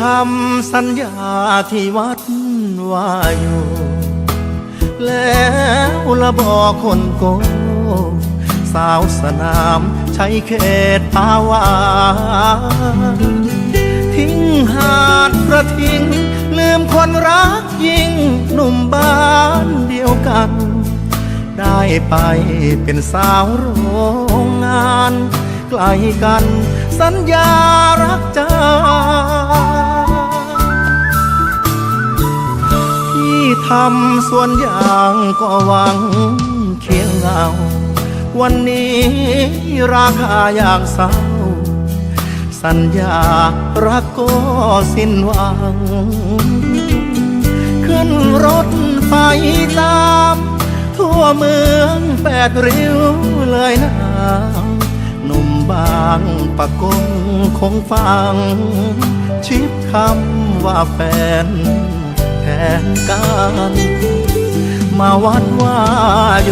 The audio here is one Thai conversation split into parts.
คำสัญญาที่วัดว่าอยู่ แล้วละบอกคนโกสาวสนามใช้เขตอาวาทิ้งหาดประทิ้ง ลืมคนรักยิ่งหนุ่มบ้านเดียวกัน ได้ไปเป็นสาวโรงงาน ไกลกันสัญญารักจา ทำสวนยางก็หวังเคียงเงาวันนี้ราคาอย่างเศร้า สัญญารักก็สิ้นหวัง ขึ้นรถไฟตาม ทั่วเมืองแปดริ้วเลยนะหนุ่มบางปะกงคงฟัง ชิบคำว่าแฟน แทนกันมาวัดว่าโย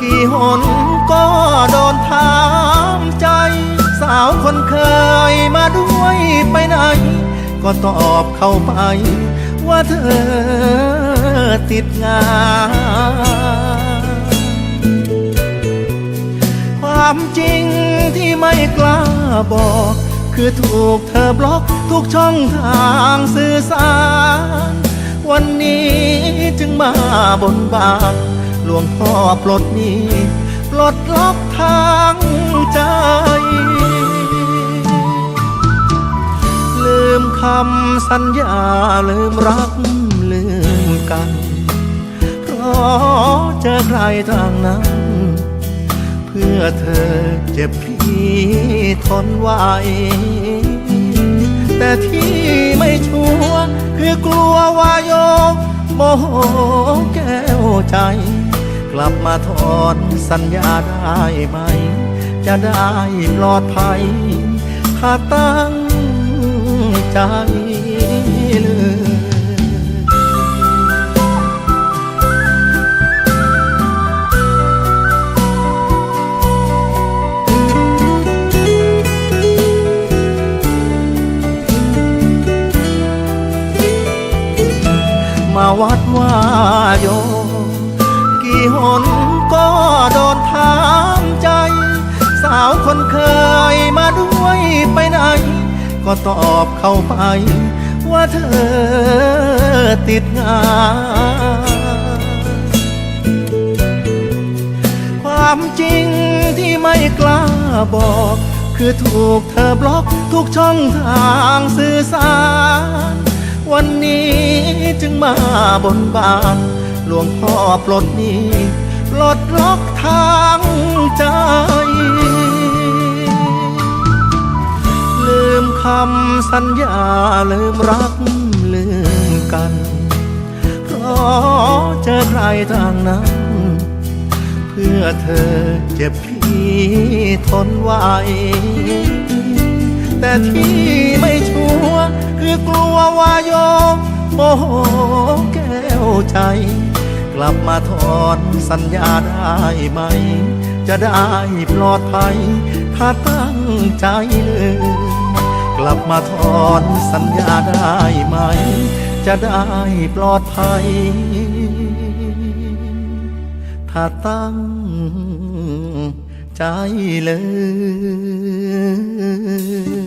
กี่หนก็โดนถามใจ สาวคนเคยมาด้วยไปไหน ก็ตอบเข้าไป ว่าเธอติดงานความจริงที่ไม่กล้าบอก คือถูกเธอบล็อกทุกช่องทางสื่อสาร วันนี้จึงมาบนบานหลวงพ่อปลดนี้ปลดล็อกทางใจ ลืมคำสัญญาลืมรักลืมกัน เพราะเจอใครทางนั้น อเธอเจ็บพี่ทนไหวแต่ที่ไม่ชัวร์คือกลัววายโยโมโหแก้วใจ กลับมาถอนสัญญาได้ไหม จะได้ปลอดภัย ถ้าตั้งใจเล มาวัดว่าโยกี่หนก็โดนถามใจ สาวคนเคยมาด้วยไปไหน ก็ตอบเข้าไป ว่าเธอติดงานความจริงที่ไม่กล้าบอกคือถูกเธอบล็อกทุกช่องทางสื่อสาร วันนี้จึงมาบนบานหลวงพ่อปลดหนี้ปลดล็อกทางใจ ลืมคำสัญญาลืมรักลืมกัน เพราะเจอใครทางนั้น เพื่อเธอเจ็บพี่ทนไหวแต่ที่ไม่ชัว มโมโหแก้วใจ กลับมาถอนสัญญาได้ไหม จะได้ปลอดภัย ถ้าตั้งใจเลยกลับมาถอนสัญญาได้ไหม จะได้ปลอดภัย ถ้าตั้งใจเลย